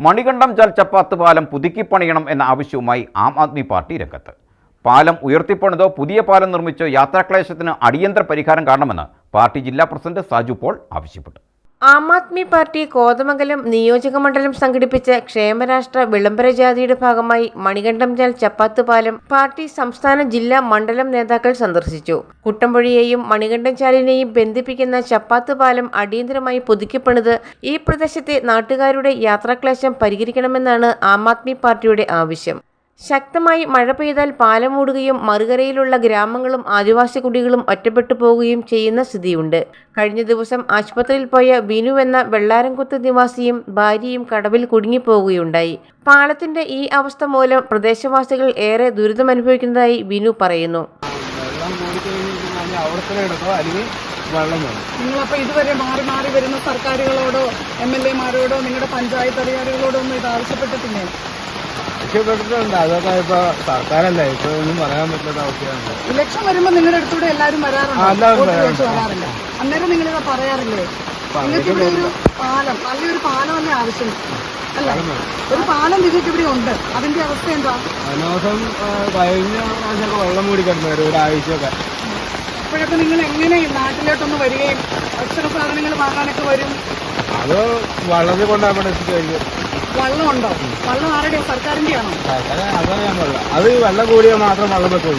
മണികണ്ഠം ജൽ ചപ്പാത്ത് പാലം പുതുക്കിപ്പണിയണം എന്ന ആവശ്യവുമായി ആം ആദ്മി പാർട്ടി രംഗത്ത്. പാലം ഉയർത്തിപ്പണിതോ പുതിയ പാലം നിർമ്മിച്ചോ യാത്രാക്ലേശത്തിന് അടിയന്തര പരിഹാരം കാണണമെന്ന് പാർട്ടി ജില്ലാ പ്രസിഡന്റ് സാജു പോൾ ആവശ്യപ്പെട്ടു. ആം ആദ്മി പാർട്ടി കോതമംഗലം നിയോജക മണ്ഡലം സംഘടിപ്പിച്ച ക്ഷേമരാഷ്ട്ര വിളംബര ജാഥയുടെ ഭാഗമായി മണികണ്ഠം ചാൽ ചപ്പാത്ത് പാലം പാർട്ടി സംസ്ഥാന ജില്ലാ മണ്ഡലം നേതാക്കൾ സന്ദർശിച്ചു. കുട്ടമ്പുഴയെയും മണികണ്ഠം ചാലിനെയും ബന്ധിപ്പിക്കുന്ന ചപ്പാത്ത് പാലം അടിയന്തരമായി പുതുക്കിപ്പണിത് ഈ പ്രദേശത്തെ നാട്ടുകാരുടെ യാത്രാക്ലേശം പരിഹരിക്കണമെന്നാണ് ആം ആദ്മി പാർട്ടിയുടെ ആവശ്യം. ശക്തമായി മഴ പെയ്താൽ പാലം മൂടുകയും മറുകരയിലുള്ള ഗ്രാമങ്ങളും ആദിവാസി കുടികളും ഒറ്റപ്പെട്ടു പോവുകയും ചെയ്യുന്ന സ്ഥിതിയുണ്ട്. കഴിഞ്ഞ ദിവസം ആശുപത്രിയിൽ പോയ ബിനു എന്ന വെള്ളാരംകുത്ത് നിവാസിയും ഭാര്യയും കടവിൽ കുടുങ്ങിപ്പോവുകയുണ്ടായി. പാലത്തിന്റെ ഈ അവസ്ഥ മൂലം പ്രദേശവാസികൾ ഏറെ ദുരിതമനുഭവിക്കുന്നതായി ബിനു പറയുന്നു. നിങ്ങളപ്പോൾ ഇതുവരെ മാറി മാറി വരുന്ന സർക്കാരുകളോടോ എം എൽ എമാരോടോ നിങ്ങളുടെ പഞ്ചായത്ത് അധികാരികളോടോ ഒന്നും ഇത് ആവശ്യപ്പെട്ടിട്ടില്ലേ? രക്ഷപ്പെട്ടിട്ടുണ്ട് അതൊക്കെ ഇപ്പൊ സർക്കാരല്ലേ? ഇപ്പൊ ഒന്നും പറയാൻ പറ്റാത്ത അവസ്ഥയാണ്. ഇലക്ഷൻ വരുമ്പോ നിങ്ങളുടെ അടുത്തൂടെ എല്ലാവരും ആ, എല്ലാവരും വോട്ട് വരാറുണ്ട്. ചോദിച്ച് വരാറില്ല? അന്നേരം നിങ്ങൾ പറയാറില്ലേ? നിങ്ങൾക്ക് ഇവിടെ ഒരു പാലം നല്ലൊരു പാലം ആവശ്യം അല്ല ഒരു പാലം നിങ്ങൾക്ക് ഇവിടെ ഉണ്ട്. അതിന്റെ അവസ്ഥ എന്താ? ദിവസം കഴിഞ്ഞ പ്രാവശ്യമൊക്കെ വെള്ളം മൂടി കിടന്നു ഒരാഴ്ചയൊക്കെ. അപ്പോഴൊക്കെ നിങ്ങൾ എങ്ങനെ ഈ നാട്ടിലോട്ടൊന്ന് വരികയും ഭക്ഷണ സാധനങ്ങൾ വാങ്ങാനൊക്കെ വരും? അത് വള്ളത്തിൽ കൊണ്ടാകുമ്പോൾ എത്തിച്ചു കഴിഞ്ഞു വള്ളമുണ്ടോ? വള്ളം ആരുടെ സർക്കാരിന്റെ ആണോ അത് ഈ വെള്ളം കൂടിയാൽ മാത്രം വെള്ളം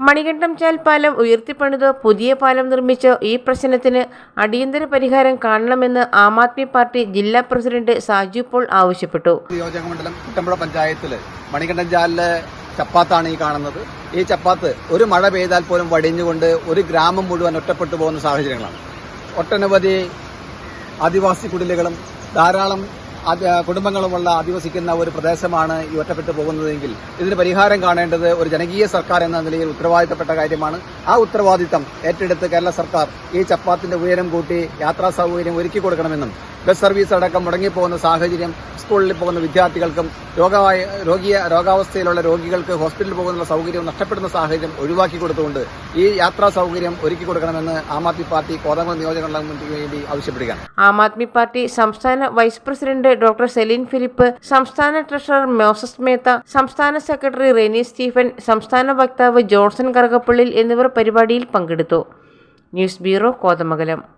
മണികണ്ഠം പാലം ഉയർത്തിപ്പണിതോ പുതിയ പാലം നിർമ്മിച്ചോ ഈ പ്രശ്നത്തിന് അടിയന്തര പരിഹാരം കാണണമെന്ന് ആം ആദ്മി പാർട്ടി ജില്ലാ പ്രസിഡന്റ് സാജു പോൾ ആവശ്യപ്പെട്ടു. നിയോജക മണ്ഡലം കുട്ടമ്പുഴ പഞ്ചായത്തിൽ മണികണ്ഠൻ ജാലിലെ ചപ്പാത്താണ് ഈ കാണുന്നത്. ഈ ചപ്പാത്ത് ഒരു മഴ പെയ്താൽ പോലും വടിഞ്ഞുകൊണ്ട് ഒരു ഗ്രാമം മുഴുവൻ ഒറ്റപ്പെട്ടു പോകുന്ന സാഹചര്യങ്ങളാണ്. ഒട്ടനവധി ആദിവാസി കുടിലുകളും ധാരാളം കുടുംബങ്ങളുമുള്ള അധിവസിക്കുന്ന ഒരു പ്രദേശമാണ് ഈ ഒറ്റപ്പെട്ടു പോകുന്നതെങ്കിൽ ഇതിന് പരിഹാരം കാണേണ്ടത് ഒരു ജനകീയ സർക്കാർ എന്ന നിലയിൽ ഉത്തരവാദിത്തപ്പെട്ട കാര്യമാണ്. ആ ഉത്തരവാദിത്തം ഏറ്റെടുത്ത് കേരള സർക്കാർ ഈ ചപ്പാത്തിന്റെ ഉയരം കൂട്ടി യാത്രാ സൗകര്യം ഒരുക്കി കൊടുക്കണമെന്നും ബസ് സർവീസ് അടക്കം മുടങ്ങിപ്പോകുന്ന സാഹചര്യം സ്കൂളിൽ പോകുന്ന വിദ്യാർത്ഥികൾക്കും രോഗമായ രോഗിയ രോഗാവസ്ഥയിലുള്ള രോഗികൾക്ക് ഹോസ്പിറ്റലിൽ പോകുന്ന സൗകര്യം നഷ്ടപ്പെടുന്ന സാഹചര്യം ഒഴിവാക്കി കൊടുത്തുകൊണ്ട് ഈ യാത്രാ സൗകര്യം ഒരുക്കി കൊടുക്കണമെന്ന് ആം ആദ്മി പാർട്ടി കോതമംഗലം നിയോജക മണ്ഡലത്തിന് വേണ്ടി ആവശ്യപ്പെടുകയാണ്. ആം ആദ്മി പാർട്ടി സംസ്ഥാന vice president doctor Celine Philip സംസ്ഥാന ട്രഷറർ മോസസ് മേത്ത സംസ്ഥാന സെക്രട്ടറി റെനി സ്റ്റീഫൻ സംസ്ഥാന വക്താവ് ജോൺസൺ കറുകപ്പള്ളിൽ എന്നിവർ പരിപാടിയിൽ പങ്കെടുത്തു. News bureau Kothamangalam.